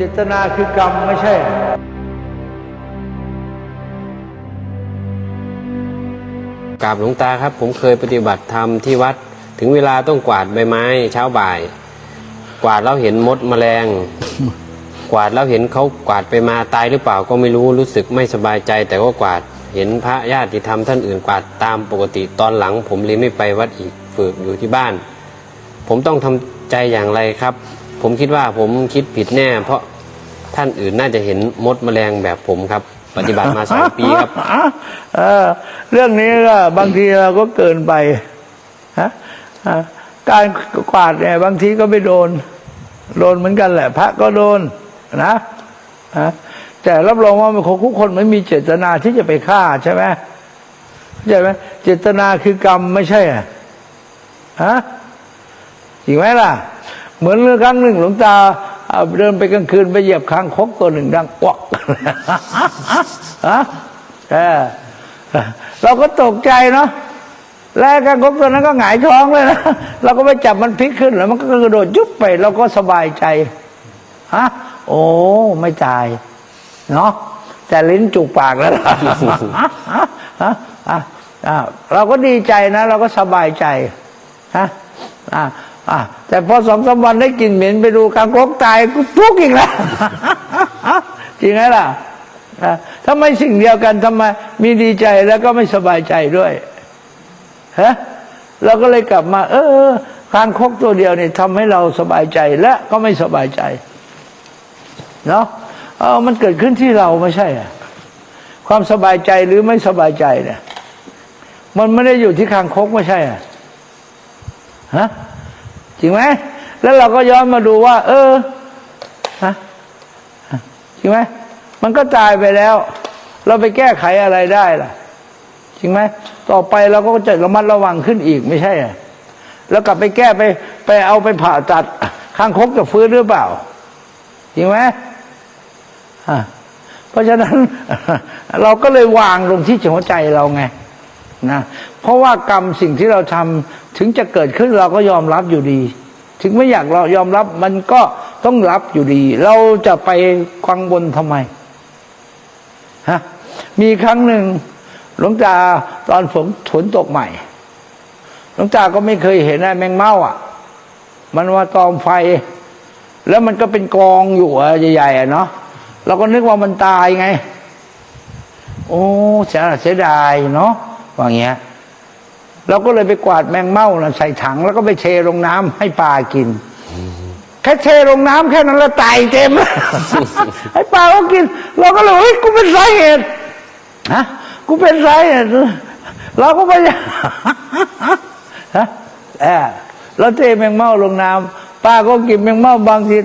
เจตนาคือกรรมไม่ใช่กราบหลวงตาครับ ผมเคยปฏิบัติธรรมที่วัด ถึงเวลาต้องกวาดใบไม้ เช้าบ่าย กวาดแล้วเห็นมดแมลง กวาดแล้วเห็นเขากวาดไปมาตายหรือเปล่าก็ไม่รู้รู้สึกไม่สบายใจ แต่ก็กวาดเห็นพระญาติธรรมท่านอื่นกวาดตามปกติตอนหลัง ผมเลยไม่ไปวัดอีกฝึกอยู่ที่บ้าน ผมต้องทำใจอย่างไรครับ ผมคิดว่าผมคิดผิดแน่ เพราะ ท่านอื่นน่าจะเห็นมดแมลงแบบผมครับ ปฏิบัติมาสามปีครับเออเรื่องนี้ก็บางทีเราก็เกินไปฮะการกวาดเนี่ยบางทีก็ไม่โดน โดนเหมือนกันแหละ พระก็โดนนะฮะแต่รับรองว่ามันคงทุกคนไม่มีเจตนาที่จะไปฆ่าใช่ไหมเข้าใจไหมเจตนาคือกรรมไม่ใช่อะฮะจริงไหมล่ะ เหมือนเรื่องครั้งหนึ่งหลวงตา เดินไปกลางคืนไปเหยียบคางคกตัวหนึ่งดังกวักฮะเราก็ตกใจเนาะแล้วคางคกตัวนั้นก็หงายท้องเลยนะเราก็ไปจับมันพลิกขึ้นแล้วมันก็กระโดดยุบไป เราก็สบายใจฮะโอ้ไม่ตาย เนาะแต่ลิ้นจุกปากแล้วฮะอะเราก็ดีใจนะ เราก็สบายใจฮะ อะอะแต่พอสองสามวันได้กลิ่นเหม็นไปดูกางคกตายกูทุกข์อีกแล้วจริงไหมล่ะอะทำไมสิ่งเดียวกันทำไมมีดีใจแล้วก็ไม่สบายใจด้วยฮะเราก็เลยกลับมา เออการคกตัวเดียวนี่ทำให้เราสบายใจและก็ไม่สบายใจเนาะเออมันเกิดขึ้นที่เราไม่ใช่อะความสบายใจหรือไม่สบายใจเนี่ย มันไม่ได้อยู่ที่คางคกไม่ใช่อะฮะ จริงไหมแล้วเราก็ย้อนมาดูว่า เออฮะจริงไหมมันก็ตายไปแล้ว เราไปแก้ไขอะไรได้ล่ะ จริงไหมต่อไปเราก็จะระมัดระวังขึ้นอีกไม่ใช่อะแล้วกลับไปแก้ไป ไปเอาไปผ่าตัดคางคกจะฟื้นหรือเปล่า จริงไหมอะเพราะฉะนั้นเราก็เลยวางลงที่หัวใจเราไงนะเพราะว่ากรรมสิ่งที่เราทำ ถึงจะเกิดขึ้นเราก็ยอมรับอยู่ดี ถึงไม่อยากเรายอมรับมันก็ต้องรับอยู่ดี เราจะไปควังบนทำไมฮะมีครั้งหนึ่งหลวงตาตอนฝนฝนตกใหม่หลวงตาก็ไม่เคยเห็นนะแมงเม่าอะ มันมาตอมไฟ แล้วมันก็เป็นกองอยู่อะใหญ่ๆอะเนาะเราก็นึกว่ามันตายไง โอ้เสียดายเนาะว่าอย่างเงี้ย เราก็เลยไปกวาดแมงเม่านะใส่ถัง แล้วก็ไปเทลงน้ำให้ปลากินแค่เทลงน้ำแค่นั้นแล้วตายเต็มให้ปลาก็กิน เราก็เลยเฮ้ยกูเป็นสาเหตุฮะกูเป็นสาเหตุเราก็ไปฮะเออเราเทแมงเม่าลงน้ำป้าก็กินแมงเม่าบางที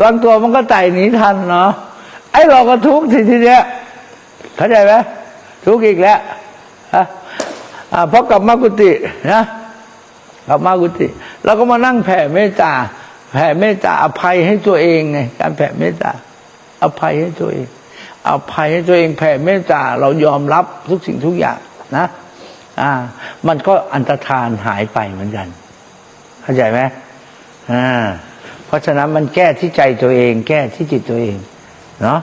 บางตัวมันก็ไต่หนีทันเนาะไอ้เราก็ทุกข์ทีทีเนี้ยเข้าใจไหมทุกข์อีกแล้วฮะ อ่าพอกลับมากุฏินะกลับมากุฏิเราก็มานั่งแผ่เมตตา แผ่เมตตาอภัยให้ตัวเองไงการแผ่เมตตาอภัยให้ตัวเอง อภัยให้ตัวเองแผ่เมตตาเรายอมรับทุกสิ่งทุกอย่างนะอ่า มันก็อันตรธานหายไปเหมือนกัน เข้าใจไหมอ่าเพราะฉะนั้นมันแก้ที่ใจตัวเอง แก้ที่จิตตัวเอง เนาะ